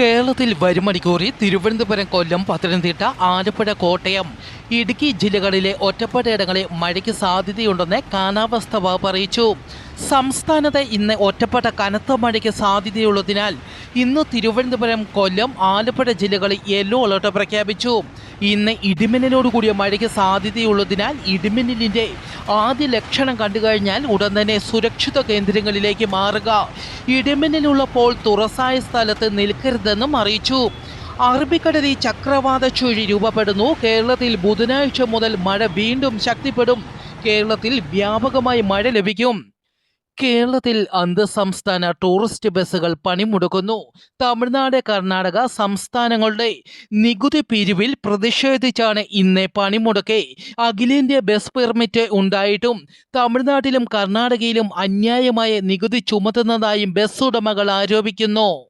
കേരളത്തിൽ വരും മണിക്കൂറി തിരുവനന്തപുരം കൊല്ലം പത്തനംതിട്ട ആലപ്പുഴ കോട്ടയം ഇടുക്കി ജില്ലകളിലെ ഒറ്റപ്പെട്ടയിടങ്ങളിൽ മഴയ്ക്ക് സാധ്യതയുണ്ടെന്ന് കാലാവസ്ഥ വകുപ്പ് അറിയിച്ചു. സംസ്ഥാനത്ത് ഇന്ന് ഒറ്റപ്പെട്ട കനത്ത മഴയ്ക്ക് സാധ്യതയുള്ളതിനാൽ ഇന്ന് തിരുവനന്തപുരം കൊല്ലം ആലപ്പുഴ ജില്ലകളിൽ യെല്ലോ അലർട്ട് പ്രഖ്യാപിച്ചു. ഇന്ന് ഇടിമിന്നലോടുകൂടിയ മഴയ്ക്ക് സാധ്യതയുള്ളതിനാൽ ഇടിമിന്നലിന്റെ ആദ്യ ലക്ഷണം കണ്ടുകഴിഞ്ഞാൽ ഉടൻ തന്നെ സുരക്ഷിത കേന്ദ്രങ്ങളിലേക്ക് മാറുക. ഇടിമിന്നലുള്ളപ്പോൾ തുറസായ സ്ഥലത്ത് നിൽക്കരുതെന്നും അറിയിച്ചു. അറബിക്കടലിൽ ചക്രവാത ചുഴി രൂപപ്പെടുന്നു. കേരളത്തിൽ ബുധനാഴ്ച മുതൽ മഴ വീണ്ടും ശക്തിപ്പെടും. കേരളത്തിൽ വ്യാപകമായി മഴ ലഭിക്കും. കേരളത്തിൽ അന്തർസംസ്ഥാന ടൂറിസ്റ്റ് ബസ്സുകൾ പണിമുടക്കുന്നു. തമിഴ്നാട് കർണാടക സംസ്ഥാനങ്ങളുടെ നികുതി പിരിവിൽ പ്രതിഷേധിച്ചാണ് ഇന്ന് പണിമുടക്കെ. അഖിലേന്ത്യാ ബസ് പെർമിറ്റ് ഉണ്ടായിട്ടും തമിഴ്നാട്ടിലും കർണാടകയിലും അന്യായമായ നികുതി ചുമത്തുന്നതായും ബസ് ഉടമകൾ ആരോപിക്കുന്നു.